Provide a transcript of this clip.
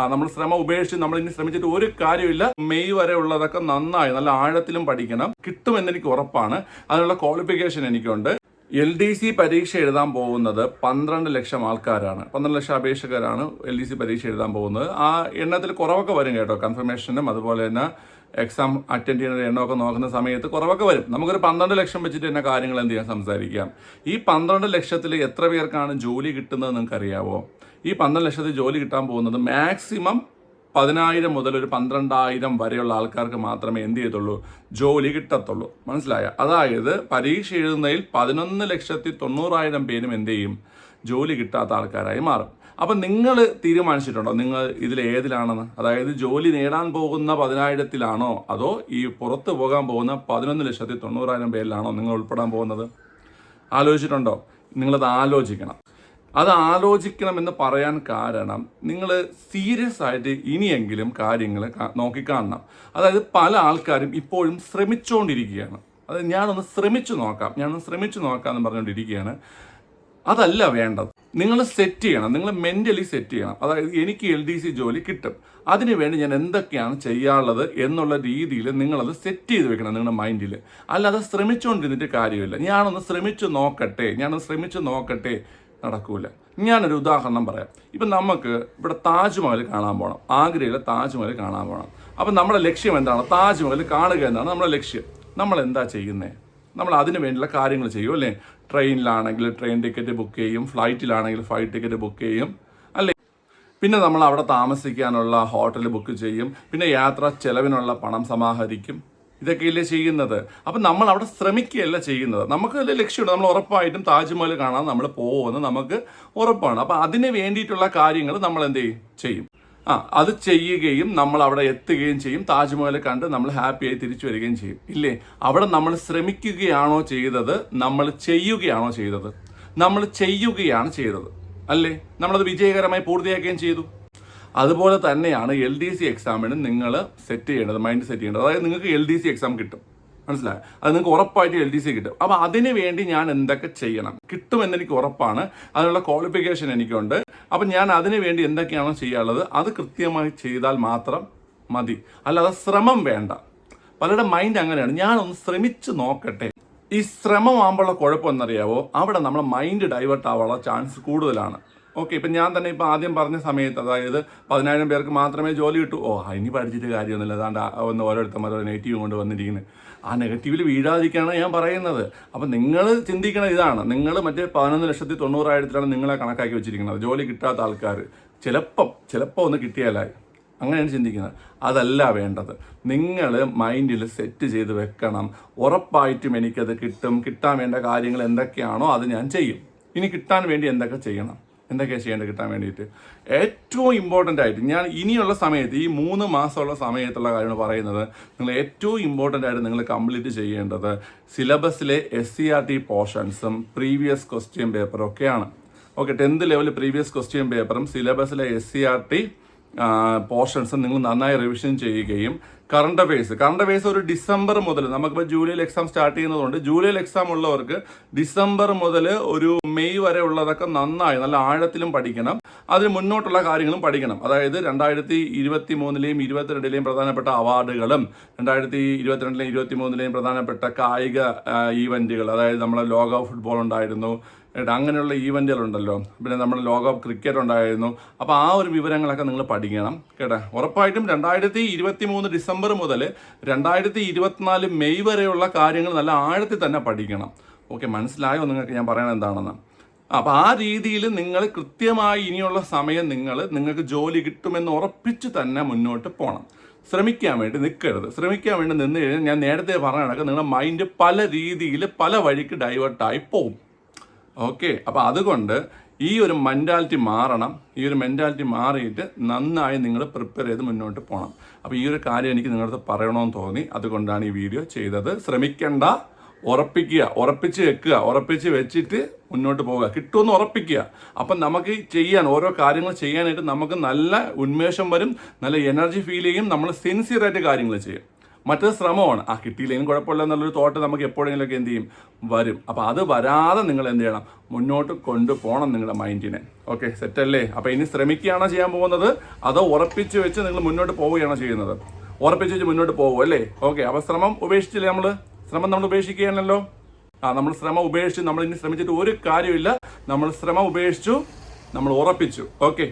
ആ നമ്മൾ ശ്രമം ഉപേക്ഷിച്ച് നമ്മൾ ഇനി ശ്രമിച്ചിട്ട് ഒരു കാര്യമില്ല മെയ് വരെ ഉള്ളതൊക്കെ നന്നായി നല്ല ആഴത്തിലും പഠിക്കണം. കിട്ടുമെന്ന് എനിക്ക് ഉറപ്പാണ്. അതിനുള്ള ക്വാളിഫിക്കേഷൻ എനിക്കുണ്ട്. എൽ ഡി സി പരീക്ഷ എഴുതാൻ പോകുന്നത് പന്ത്രണ്ട് ലക്ഷം ആൾക്കാരാണ്. പന്ത്രണ്ട് ലക്ഷം അപേക്ഷകരാണ് എൽ ഡി സി പരീക്ഷ എഴുതാൻ പോകുന്നത്. ആ എണ്ണത്തിൽ കുറവൊക്കെ വരും കേട്ടോ. കൺഫർമേഷനും അതുപോലെ തന്നെ എക്സാം അറ്റൻഡ് ചെയ്യുന്ന എണ്ണമൊക്കെ നോക്കുന്ന സമയത്ത് കുറവൊക്കെ വരും. നമുക്കൊരു പന്ത്രണ്ട് ലക്ഷം വെച്ചിട്ട് തന്നെ കാര്യങ്ങൾ എന്ത് ചെയ്യാൻ സംസാരിക്കാം. ഈ പന്ത്രണ്ട് ലക്ഷത്തിൽ എത്ര പേർക്കാണ് ജോലി കിട്ടുന്നത് നിങ്ങൾക്ക് അറിയാവോ ഈ പന്ത്രണ്ട് ലക്ഷത്തിൽ ജോലി കിട്ടാൻ പോകുന്നത് മാക്സിമം പതിനായിരം മുതൽ ഒരു പന്ത്രണ്ടായിരം വരെയുള്ള ആൾക്കാർക്ക് മാത്രമേ എന്ത് ചെയ്യത്തുള്ളൂ? ജോലി കിട്ടത്തുള്ളൂ. മനസ്സിലായ? അതായത് പരീക്ഷ എഴുതുന്നതിൽ പതിനൊന്ന് ലക്ഷത്തി തൊണ്ണൂറായിരം പേരും എന്ത് ചെയ്യും? ജോലി കിട്ടാത്ത ആൾക്കാരായി മാറും. അപ്പം നിങ്ങൾ തീരുമാനിച്ചിട്ടുണ്ടോ? നിങ്ങൾ ഇതിൽ ഏതിലാണെന്ന്? അതായത് ജോലി നേടാൻ പോകുന്ന പതിനായിരത്തിലാണോ? അതോ ഈ പുറത്ത് പോകാൻ പോകുന്ന പതിനൊന്ന് ലക്ഷത്തി തൊണ്ണൂറായിരം പേരിലാണോ നിങ്ങൾ ഉൾപ്പെടാൻ പോകുന്നത്? ആലോചിച്ചിട്ടുണ്ടോ? നിങ്ങളത് ആലോചിക്കണം. അത് ആലോചിക്കണമെന്ന് പറയാൻ കാരണം നിങ്ങൾ സീരിയസ് ആയിട്ട് ഇനിയെങ്കിലും കാര്യങ്ങൾ നോക്കിക്കാണണം. അതായത് പല ആൾക്കാരും ഇപ്പോഴും ശ്രമിച്ചുകൊണ്ടിരിക്കുകയാണ് അത് ഞാനൊന്ന് ശ്രമിച്ചു നോക്കാം. ഞാനൊന്ന് ശ്രമിച്ചു നോക്കാം എന്ന് പറഞ്ഞുകൊണ്ടിരിക്കുകയാണ് അതല്ല വേണ്ടത്. നിങ്ങൾ സെറ്റ് ചെയ്യണം. നിങ്ങൾ മെന്റലി സെറ്റ് ചെയ്യണം. അതായത് എനിക്ക് എൽ ഡി സി ജോലി കിട്ടും. അതിനുവേണ്ടി ഞാൻ എന്തൊക്കെയാണ് ചെയ്യാനുള്ളത് എന്നുള്ള രീതിയിൽ നിങ്ങളത് സെറ്റ് ചെയ്ത് വെക്കണം നിങ്ങളുടെ മൈൻഡിൽ അല്ലാതെ ശ്രമിച്ചുകൊണ്ടിരുന്നിട്ട് കാര്യമില്ല. ഞാനൊന്ന് ശ്രമിച്ചു നോക്കട്ടെ. ഞാനൊന്ന് ശ്രമിച്ചു നോക്കട്ടെ. നടക്കൂല. ഞാനൊരു ഉദാഹരണം പറയാം. ഇപ്പം നമുക്ക് ഇവിടെ താജ്മഹൽ കാണാൻ പോകണം ആഗ്രയിലെ താജ്മഹൽ കാണാൻ പോകണം അപ്പം നമ്മുടെ ലക്ഷ്യം എന്താണ്? താജ്മഹൽ കാണുക എന്നാണ് നമ്മുടെ ലക്ഷ്യം. നമ്മൾ എന്താ ചെയ്യുന്നത് നമ്മൾ അതിന് വേണ്ടിയുള്ള കാര്യങ്ങൾ ചെയ്യും അല്ലേ? ട്രെയിനിലാണെങ്കിൽ ട്രെയിൻ ടിക്കറ്റ് ബുക്ക് ചെയ്യും ഫ്ലൈറ്റിലാണെങ്കിൽ ഫ്ലൈറ്റ് ടിക്കറ്റ് ബുക്ക് ചെയ്യും അല്ലേ? പിന്നെ നമ്മൾ അവിടെ താമസിക്കാനുള്ള ഹോട്ടൽ ബുക്ക് ചെയ്യും. പിന്നെ യാത്ര ചെലവിനുള്ള പണം സമാഹരിക്കും. ഇതൊക്കെയല്ലേ ചെയ്യുന്നത്? അപ്പം നമ്മൾ അവിടെ ശ്രമിക്കുകയല്ല ചെയ്യുന്നത്. നമുക്ക് വലിയ ലക്ഷ്യമുണ്ട്. നമ്മൾ ഉറപ്പായിട്ടും താജ്മഹൽ കാണാൻ നമ്മൾ പോകുമെന്ന് നമുക്ക് ഉറപ്പാണ്. അപ്പം അതിന് വേണ്ടിയിട്ടുള്ള കാര്യങ്ങൾ നമ്മൾ എന്ത് ചെയ്യും? ചെയ്യും. ആ അത് ചെയ്യുകയും നമ്മൾ അവിടെ എത്തുകയും ചെയ്യും. താജ്മഹൽ കണ്ട് നമ്മൾ ഹാപ്പിയായി തിരിച്ചു വരികയും ചെയ്യും. ഇല്ലേ? അവിടെ നമ്മൾ ശ്രമിക്കുകയാണോ ചെയ്തത്? നമ്മൾ ചെയ്യുകയാണോ ചെയ്തത്? നമ്മൾ ചെയ്യുകയാണ് ചെയ്തത്. അല്ലേ? നമ്മളത് വിജയകരമായി പൂർത്തിയാക്കുകയും ചെയ്തു. അതുപോലെ തന്നെയാണ് എൽ ഡി സി എക്സാമിന് നിങ്ങൾ സെറ്റ് ചെയ്യേണ്ടത് മൈൻഡ് സെറ്റ് ചെയ്യേണ്ടത്. അതായത് നിങ്ങൾക്ക് എൽ ഡി സി എക്സാം കിട്ടും. മനസ്സിലായി? അത് നിങ്ങൾക്ക് ഉറപ്പായിട്ട് എൽ ഡി സി കിട്ടും. അപ്പോൾ അതിന് വേണ്ടി ഞാൻ എന്തൊക്കെ ചെയ്യണം? കിട്ടുമെന്ന് എനിക്ക് ഉറപ്പാണ്. അതിനുള്ള ക്വാളിഫിക്കേഷൻ എനിക്കുണ്ട്. അപ്പം ഞാൻ അതിന് വേണ്ടി എന്തൊക്കെയാണോ ചെയ്യാനുള്ളത് അത് കൃത്യമായി ചെയ്താൽ മാത്രം മതി. അല്ലാതെ ശ്രമം വേണ്ട. പലരുടെ മൈൻഡ് അങ്ങനെയാണ്. ഞാനൊന്ന് ശ്രമിച്ച് നോക്കട്ടെ. ഈ ശ്രമമാകുമ്പോഴുള്ള കുഴപ്പം എന്നറിയാവോ? അവിടെ നമ്മളെ മൈൻഡ് ഡൈവേർട്ട് ആവാനുള്ള ചാൻസ് കൂടുതലാണ്. ഓക്കെ ഇപ്പം ഞാൻ തന്നെ ഇപ്പം ആദ്യം പറഞ്ഞ സമയത്ത് അതായത് പതിനായിരം പേർക്ക് മാത്രമേ ജോലി കിട്ടൂ. ഓ ഇനി പഠിച്ചിട്ട് കാര്യമൊന്നുമില്ല. അതാണ്ട് ഒന്ന് ഓരോരുത്തന്മാർ നെഗറ്റീവ് കൊണ്ട് വന്നിരിക്കുന്നത് ആ നെഗറ്റീവിൽ വീഴാതിരിക്കുകയാണ് ഞാൻ പറയുന്നത്. അപ്പം നിങ്ങൾ ചിന്തിക്കണ ഇതാണ്. നിങ്ങൾ മറ്റേ പതിനൊന്ന് ലക്ഷത്തി തൊണ്ണൂറായിരത്തിലാണ് നിങ്ങളെ കണക്കാക്കി വെച്ചിരിക്കുന്നത്. ജോലി കിട്ടാത്ത ആൾക്കാർ ചിലപ്പം ചിലപ്പോൾ ഒന്ന് കിട്ടിയാലായി. അങ്ങനെയാണ് ചിന്തിക്കുന്നത്. അതല്ല വേണ്ടത്. നിങ്ങൾ മൈൻഡിൽ സെറ്റ് ചെയ്ത് വെക്കണം. ഉറപ്പായിട്ടും എനിക്കത് കിട്ടും. കിട്ടാൻ വേണ്ട കാര്യങ്ങൾ എന്തൊക്കെയാണോ അത് ഞാൻ ചെയ്യും. ഇനി കിട്ടാൻ വേണ്ടി എന്തൊക്കെ ചെയ്യണം? എന്തൊക്കെയാണ് ചെയ്യേണ്ടത് കിട്ടാൻ വേണ്ടിയിട്ട്? ഏറ്റവും ഇമ്പോർട്ടന്റ് ആയിട്ട് ഞാൻ ഇനിയുള്ള സമയത്ത് ഈ മൂന്ന് മാസമുള്ള സമയത്തുള്ള കാര്യമാണ് പറയുന്നത് നിങ്ങൾ ഏറ്റവും ഇമ്പോർട്ടന്റ് ആയിട്ട് നിങ്ങൾ കംപ്ലീറ്റ് ചെയ്യേണ്ടത് സിലബസിലെ എസ് സി ആർ ടി പോർഷൻസും പ്രീവിയസ് ക്വസ്റ്റ്യൻ പേപ്പറും ഒക്കെയാണ്. Okay tenth level previous question പേപ്പറും സിലബസിലെ S C R T portions നിങ്ങൾ നന്നായി റിവിഷൻ ചെയ്യുകയും കറണ്ട് അഫയേഴ്സ് കറണ്ട് അഫയേഴ്സ് ഒരു ഡിസംബർ മുതൽ നമുക്കിപ്പോൾ ജൂലൈയിൽ എക്സാം സ്റ്റാർട്ട് ചെയ്യുന്നതുകൊണ്ട് ജൂലൈയിൽ എക്സാം ഉള്ളവർക്ക് ഡിസംബർ മുതൽ ഒരു മെയ് വരെ ഉള്ളതൊക്കെ നന്നായി നല്ല ആഴത്തിലും പഠിക്കണം. അതിന് മുന്നോട്ടുള്ള കാര്യങ്ങളും പഠിക്കണം. അതായത് രണ്ടായിരത്തി ഇരുപത്തി മൂന്നിലെയും ഇരുപത്തിരണ്ടിലെയും പ്രധാനപ്പെട്ട അവാർഡുകളും രണ്ടായിരത്തി ഇരുപത്തിരണ്ടിലെയും ഇരുപത്തി മൂന്നിലെയും പ്രധാനപ്പെട്ട കായിക ഈവന്റുകൾ അതായത് നമ്മളെ ലോക ഫുട്ബോൾ ഉണ്ടായിരുന്നു ഏട്ടാ അങ്ങനെയുള്ള ഈവന്റുകളുണ്ടല്ലോ പിന്നെ നമ്മുടെ ലോകകപ്പ് ക്രിക്കറ്റ് ഉണ്ടായിരുന്നു. അപ്പോൾ ആ ഒരു വിവരങ്ങളൊക്കെ നിങ്ങൾ പഠിക്കണം കേട്ടോ. ഉറപ്പായിട്ടും രണ്ടായിരത്തി ഇരുപത്തി മൂന്ന് ഡിസംബർ മുതൽ രണ്ടായിരത്തി ഇരുപത്തിനാല് മെയ് വരെയുള്ള കാര്യങ്ങൾ നല്ല ആഴത്തിൽ തന്നെ പഠിക്കണം. ഓക്കെ മനസ്സിലായോ നിങ്ങൾക്ക്? ഞാൻ പറയണത് എന്താണെന്ന്. അപ്പോൾ ആ രീതിയിൽ നിങ്ങൾ കൃത്യമായി ഇനിയുള്ള സമയം നിങ്ങൾ നിങ്ങൾക്ക് ജോലി കിട്ടുമെന്ന് ഉറപ്പിച്ച് തന്നെ മുന്നോട്ട് പോകണം ശ്രമിക്കാൻ വേണ്ടി നിൽക്കരുത്. ശ്രമിക്കാൻ വേണ്ടി നിന്ന് കഴിഞ്ഞാൽ ഞാൻ നേരത്തെ പറഞ്ഞ കണക്ക് നിങ്ങളുടെ മൈൻഡ് പല രീതിയിൽ പല വഴിക്ക് ഡൈവേർട്ടായി പോകും ഓക്കെ അപ്പോൾ അതുകൊണ്ട് ഈ ഒരു മെന്റാലിറ്റി മാറണം. ഈ ഒരു മെന്റാലിറ്റി മാറിയിട്ട് നന്നായി നിങ്ങൾ പ്രിപ്പയർ ചെയ്ത് മുന്നോട്ട് പോകണം അപ്പോൾ ഈ ഒരു കാര്യം എനിക്ക് നിങ്ങളടുത്ത് പറയണമെന്ന് തോന്നി. അതുകൊണ്ടാണ് ഈ വീഡിയോ ചെയ്തത്. ശ്രമിക്കേണ്ട ഉറപ്പിക്കുക ഉറപ്പിച്ച് വെക്കുക ഉറപ്പിച്ച് വെച്ചിട്ട് മുന്നോട്ട് പോവുക. കിട്ടുമെന്ന് ഉറപ്പിക്കുക. അപ്പം നമുക്ക് ചെയ്യാൻ ഓരോ കാര്യങ്ങൾ ചെയ്യാനായിട്ട് നമുക്ക് നല്ല ഉന്മേഷം വരും നല്ല എനർജി ഫീൽ ചെയ്യും നമ്മൾ സിൻസിയറായിട്ട് കാര്യങ്ങൾ ചെയ്യും. മറ്റൊരു ശ്രമമാണ്. ആ കിട്ടിയില്ലെങ്കിലും കുഴപ്പമില്ല എന്നുള്ളൊരു തോട്ട് നമുക്ക് എപ്പോഴെങ്കിലുമൊക്കെ എന്ത് ചെയ്യും? വരും. അപ്പോൾ അത് വരാതെ നിങ്ങൾ എന്ത് ചെയ്യണം? മുന്നോട്ട് കൊണ്ടുപോകണം നിങ്ങളുടെ മൈൻഡിനെ. ഓക്കെ സെറ്റല്ലേ? അപ്പോൾ ഇനി ശ്രമിക്കുകയാണോ ചെയ്യാൻ പോകുന്നത്? അതോ ഉറപ്പിച്ച് വെച്ച് നിങ്ങൾ മുന്നോട്ട് പോവുകയാണോ ചെയ്യുന്നത്? ഉറപ്പിച്ച് വെച്ച് മുന്നോട്ട് പോകും അല്ലേ? ഓക്കെ അപ്പോൾ ശ്രമം ഉപേക്ഷിച്ചില്ലേ നമ്മൾ ശ്രമം നമ്മൾ ഉപേക്ഷിക്കുകയാണല്ലോ? ആ നമ്മൾ ശ്രമം ഉപേക്ഷിച്ചു നമ്മൾ ഇനി ശ്രമിച്ചിട്ട് ഒരു കാര്യമില്ല നമ്മൾ ശ്രമം ഉപേക്ഷിച്ചു നമ്മൾ ഉറപ്പിച്ചു. ഓക്കെ.